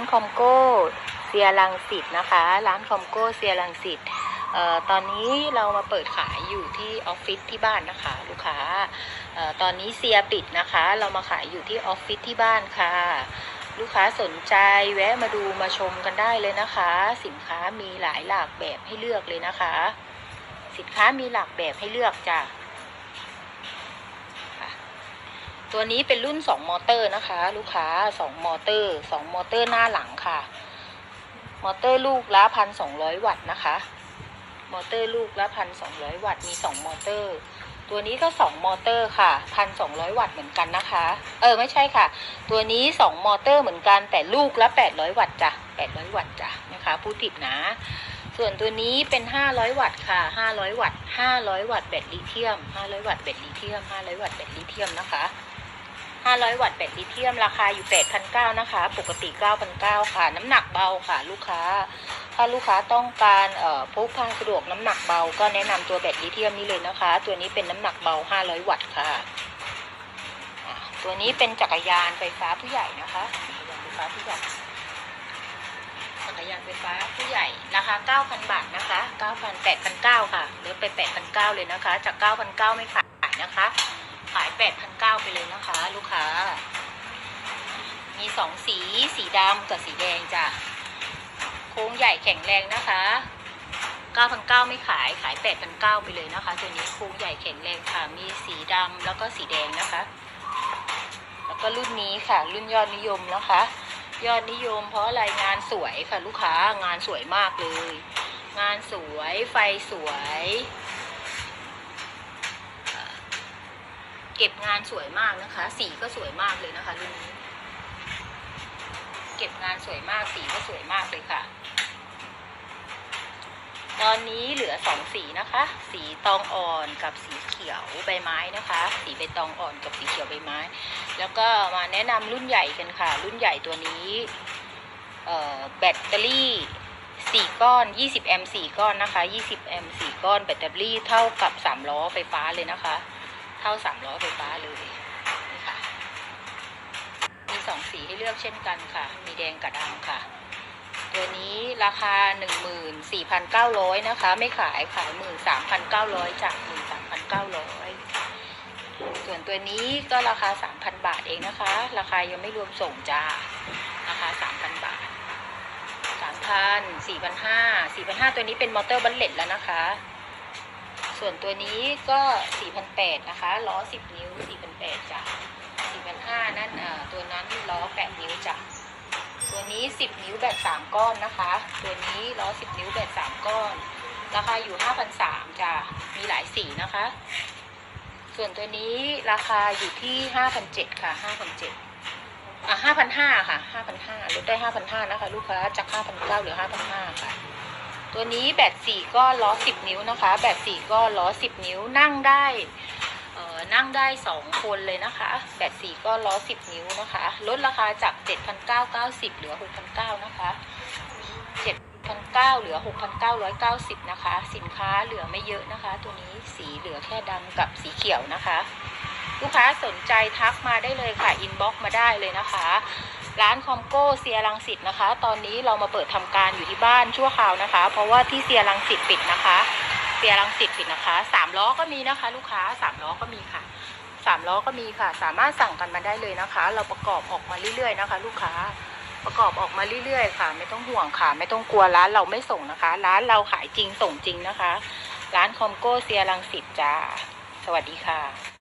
านคอมโก้เซียรังสิตนะคะ ร้านคอมโก้เซียรังสิตตอนนี้เรามาเปิดขายอยู่ที่ออฟฟิศที่บ้านนะคะ ลูกค้าออตอนนี้เซียปิดนะคะ เรามาขายอยู่ที่ออฟฟิศที่บ้านค่ะ ลูกค้าสนใจแวะมาดูมาชมกันได้เลยนะคะ สินค้ามีหลายหลากแบบให้เลือกเลยนะคะ สินค้ามีหลากแบบให้เลือกจ้ะ ตัวนี้เป็นรุ่น 2 มอเตอร์นะคะ ลูกค้า 2 มอเตอร์ 2 มอเตอร์หน้าหลังค่ะ มอเตอร์ลูกละพันสองวัตต์นะคะ มอเตอร์ลูกละพันสองวัตต์มี 2 มอเตอร์ ตัวนี้ก็ 2 มอเตอร์ค่ะพันสองวัตต์เหมือนกันนะคะ เออไม่ใช่ค่ะ ตัวนี้ 2 มอเตอร์เหมือนกันแต่ลูกละ800วัตต์จ้ะ800วัตต์จ้ะนะคะผู้ติดนะ ส่วนตัวนี้เป็น500วัตต์ค่ะ500วัตต์500วัตต์แบตลิเธียม500วัตต์แบตลิเธียม500วัตต์แบตลิเธียมนะคะ 500 วัตต์แบตลิเธียม ราคาอยู่ 8,900 นะคะ ปกติ 9,900 ค่ะ น้ำหนักเบาค่ะ ลูกค้า ถ้าลูกค้าต้องการเอ่อพกพาสะดวกน้ำหนักเบา ก็แนะนำตัวแบตลิเธียมนี้เลยนะคะ ตัวนี้เป็นน้ำหนักเบา 500 วัตต์ค่ะ ตัวนี้เป็นจักรยานไฟฟ้าผู้ใหญ่นะคะจักรยานไฟฟ้าผู้ใหญ่จักรยานไฟฟ้าผู้ใหญ่ราคา 9,000 บาทนะคะ 9,000 8,900 ค่ะลดไป 8,900 เลยนะคะ จาก 9,900 ไม่ขายนะคะ ขาย8,900ไปเลยนะคะ ลูกค้า มีสองสีสีดำกับสีแดงจ้ะ โค้งใหญ่แข็งแรงนะคะ9,900ไม่ขายขาย8,900ไปเลยนะคะ ตัวนี้โค้งใหญ่แข็งแรงค่ะ มีสีดำแล้วก็สีแดงนะคะ แล้วก็รุ่นนี้ค่ะ รุ่นยอดนิยมนะคะ ยอดนิยมเพราะอะไรงานสวยค่ะ ลูกค้างานสวยมากเลย งานสวยไฟสวยเอ่อ เก็บงานสวยมากนะคะ สีก็สวยมากเลยนะคะรุ่นนี้ เก็บงานสวยมาก สีก็สวยมากเลยค่ะ ตอนนี้เหลือสองสีนะคะ สีตองอ่อนกับสีเขียวใบไม้นะคะ สีใบตองอ่อนกับสีเขียวใบไม้ แล้วก็มาแนะนำรุ่นใหญ่กันค่ะ รุ่นใหญ่ตัวนี้เอ่อแบตเตอรี่4ก้อน 20 แอมป์4ก้อนนะคะ 20 แอมป์4ก้อน แบตเตอรี่เท่ากับ 3 ล้อไฟฟ้าเลยนะคะ เท่า3ล้อไฟฟ้าเลยนี่ค่ะ มี2สีให้เลือกเช่นกันค่ะ มีแดงกับดำค่ะ ตัวนี้ราคา 14,900 นะคะ ไม่ขายขาย 13,900 จาก 13,900 ส่วนตัวนี้ก็ราคา 3,000 บาทเองนะคะ ราคายังไม่รวมส่งจ้าราคา 3,000 บาท3,000 4,500 4,500 ตัวนี้เป็นมอเตอร์บัลเลตแล้วนะคะ ส่วนตัวนี้ก็4,800นะคะล้อ 10 นิ้ว4,800จ้ะ4,500นั่นเอ่อตัวนั้นล้อ 8 นิ้วจ้ะตัวนี้ 10 นิ้วแบบ3ก้อนนะคะ ตัวนี้ล้อ 10 นิ้วแบบ3ก้อนราคาอยู่5,300จ้ะมีหลายสีนะคะ ส่วนตัวนี้ราคาอยู่ที่5,700ค่ะ5,700อะ5,500ค่ะ5,500ลดได้5,500นะคะ ลูกค้าจาก5,900เหลือ5,500ค่ะ ตัวนี้แบต4ก้อนล้อ10นิ้วนะคะ แบต4ก้อนล้อ10นิ้วนั่งได้เอ่อนั่งได้ 2 คนเลยนะคะ แบต4ก้อนล้อ 10 นิ้วนะคะ ลดราคาจาก 7,990 เหลือ 6,900 นะคะ 7,900 เหลือ 6,990 นะคะ สินค้าเหลือไม่เยอะนะคะ ตัวนี้สีเหลือแค่ดำกับสีเขียวนะคะ ลูกค้าสนใจทักมาได้เลยค่ะ อินบ็อกมาได้เลยนะคะ ร้านคอมโก้เซียรังสิตนะคะ ตอนนี้เรามาเปิดทำการอยู่ที่บ้านชั่วคราวนะคะ เพราะว่าที่เซียรังสิตปิดนะคะเซียรังสิตปิดนะคะสามล้อก็มีนะคะ ลูกค้าสามล้อก็มีค่ะสามล้อก็มีค่ะ สามารถสั่งกันมาได้เลยนะคะ เราประกอบออกมาเรื่อยๆนะคะ ลูกค้าประกอบออกมาเรื่อยๆค่ะ ไม่ต้องห่วงค่ะ ไม่ต้องกลัวร้านเราไม่ส่งนะคะ ร้านเราขายจริงส่งจริงนะคะ ร้านคอมโก้เซียรังสิตจ้าสวัสดีค่ะ